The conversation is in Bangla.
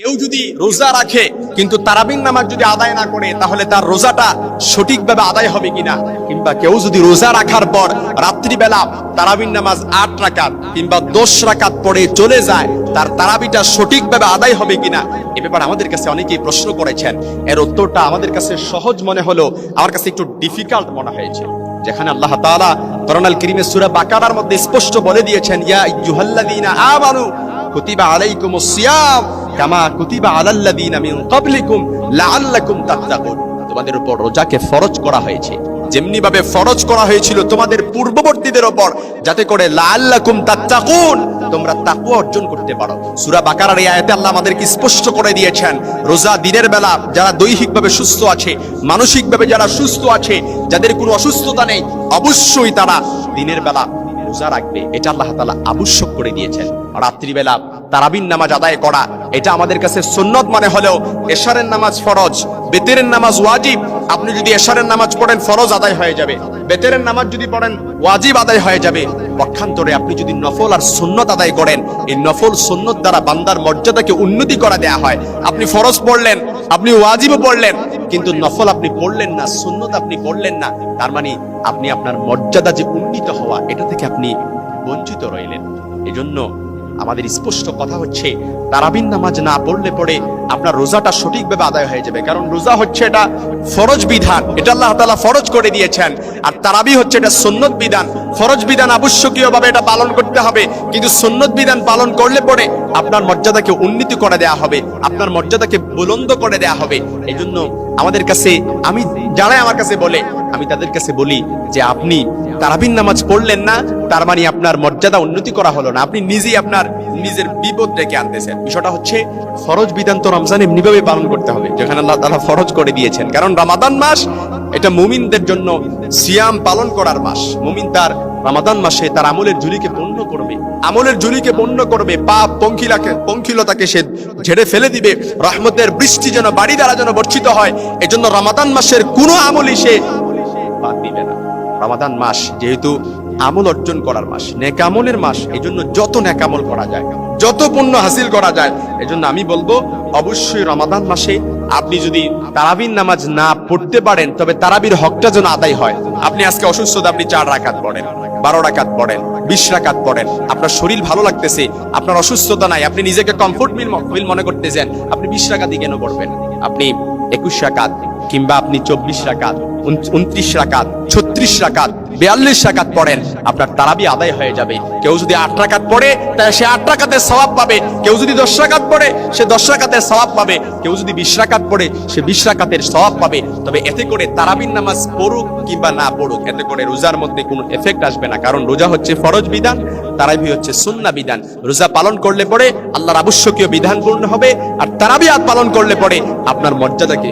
কেউ যদি রোজা রাখে, কিন্তু তারাবিন নামাজ যদি আদায় না করে, তাহলে তার রোজাটা সঠিকভাবে আদায় হবে কিনা? কিংবা কেউ যদি রোজা রাখার পর রাত্রিবেলা তারাবিন নামাজ আট রাকাত কিংবা দশ রাকাত পড়ে চলে যায়, তার তারাবিটা সঠিকভাবে আদায় হবে কিনা? এ ব্যাপারে আমাদের কাছে অনেকেই প্রশ্ন করেছেন। এর উত্তরটা আমাদের কাছে সহজ মনে হলো আমার কাছে একটু ডিফিকাল্ট মনে হয়েছে। যেখানে আল্লাহ তাআলা করোনাল করিমের সূরা বাকারার মধ্যে স্পষ্ট বলে দিয়েছেন, ইয়া আইয়ুহাল্লাযীনা আমানু কুতিবা সিয়াম। কামা কুতিবা আলাল্লাযীনা মিন ক্বাবলিকুম লাআল্লাকুম তাত্তাকুন। তোমাদের উপর রোজাকে ফরজ করা হয়েছে। যেমনি ভাবে ফরজ করা হয়েছিল তোমাদের পূর্ববর্তীদের উপর, যাতে করে লাআল্লাকুম তাত্তাকুন, তোমরা তাকওয়া অর্জন করতে পারো। সূরা বাকারার এই আয়াতে আল্লাহ আমাদেরকে স্পষ্ট করে দিয়েছেন, রোজা দিনের বেলা যারা দৈহিকভাবে সুস্থ আছে, মানসিকভাবে যারা সুস্থ আছে, যাদের কোনো অসুস্থতা নেই, অবশ্যই তারা দিনের বেলা রোজা রাখবে। এটা আল্লাহ তাআলা আবশ্যক করে দিয়েছেন। রাত্রিবেলা তারাবিন নামাজ আদায় করা। এটা আমাদের কাছে সুন্নত মানে হলেও এশারের নামাজ ফরজ, বেতেরের নামাজ ওয়াজিব। আপনি যদি এশারের নামাজ পড়েন, ফরজ আদায় হয়ে যাবে। বেতেরের নামাজ যদি পড়েন, ওয়াজিব আদায় হয়ে যাবে। পক্ষান্তরে আপনি যদি নফল আর সুন্নত আদায় করেন, এই নফল সুন্নত দ্বারা বান্দার মর্যাদাকে উন্নতি করা দেয়া হয়। আপনি ফরজ পড়লেন, আপনি ওয়াজিবও পড়লেন, কিন্তু নফল আপনি পড়লেন না, সুন্নত আপনি পড়লেন না। তার মানে আপনি আপনার মর্যাদা যে উন্নীত হওয়া, এটা থেকে আপনি বঞ্চিত রইলেন। এজন্য আমাদের স্পষ্ট কথা হচ্ছে, তারাবিন নামাজ না পড়লে পড়ে আপনার রোজাটা সঠিকভাবে আদায় হয়ে যাবে। কারণ রোজা হচ্ছে এটা ফরজ বিধান, এটা আল্লাহ তাআলা ফরজ করে দিয়েছেন। আর তারাবি হচ্ছে এটা সুন্নত বিধান। ফরজ বিধান আবশ্যকীয় ভাবে এটা পালন করতে হবে, কিন্তু সুন্নত বিধান পালন করলে পরে আপনার মর্যাদাকে উন্নতি করে দেয়া হবে, আপনার মর্যাদাকে বুলন্দ করে দেয়া হবে। এই আমাদের কাছে আমি যারাই আমার কাছে বলে, আমি তাদের কাছে বলি যে আপনি তারাবিন নামাজ পড়লেন না, তার মানে আপনার মর্যাদা উন্নতি করা হলো না। আপনি নিজেই আপনার নিজের বিপদ ডেকে আনতেছেন। বিষয়টা হচ্ছে ফরজ বিধান রমজান এমনিভাবে পালন করতে হবে, যেখানে আল্লাহ তাআলা ফরজ করে দিয়েছেন। কারণ রমাদান মাস, এটা মুমিনদের জন্য সিয়াম পালন করার মাস। মুমিন তার রমাদান মাসে তার আমলের ঝুলিকে পূর্ণ করবে। আমলের ঝুলিকে পূর্ণ করবে, পাপ পঙ্কিলাকে পঙ্খিলতাকে সে ঝেড়ে ফেলে দিবে, রহমতের বৃষ্টি যেন বাড়ি দ্বারা যেন বর্ষিত হয়, এজন্য রমাদান মাসের কোনো আমলই সে বাদ দিবে না। রমাদান মাস যেহেতু আমল অর্জন করার মাস নেকামলের মাস এই জন্য যত নেকামল করা যায়, যত পুণ্য হাসিল করা যায়, এজন্য আমি বলব, অবশ্যই রমাদান মাসে আপনি যদি তারাবির নামাজ না পড়তে পারেন, তবে তারাবির হকটা যেন আদায় হয়। আপনি আজকে অসুস্থতা আপনি চার রাকাত পড়েন, বারো রাখাত পড়েন। বিশ রাকাত পড়েন। আপনার শরীর ভালো লাগতেছে, আপনার অসুস্থতা নাই, আপনি নিজেকে কমফোর্ট ফিল মনে করতেছেন, আপনি বিশ রাকাতই কেন পড়বেন? আপনি একুশ রাকাত কিংবা আপনি চব্বিশ রাকাত উনত্রিশ রাকাত, ছত্রিশ রাকাত বিয়াল্লিশ রাকাত পড়েন, আপনার তারাবি আদায় হয়ে যাবে। কেউ যদি আট রাকাত পড়ে, তাহলে সে আট রাকাতের সওয়াব পাবে। কেউ যদি দশ রাকাত পড়ে, সে দশ রাকাতের সওয়াব পাবে। কেউ যদি বিশ রাকাত পড়ে, সে বিশ রাকাতের সওয়াব পাবে। তবে এতে করে তারাবির নামাজ পড়ুক কিংবা না পড়ুক, এতে করে রোজার মধ্যে কোনো এফেক্ট আসবে না। কারণ রোজা হচ্ছে ফরজ বিধান, তারাবি হচ্ছে সুন্না বিধান। রোজা পালন করলে পরে আল্লাহর আবশ্যকীয় বিধান পূর্ণ হবে, আর তারাবি পালন করলে পরে আপনার মর্যাদাকে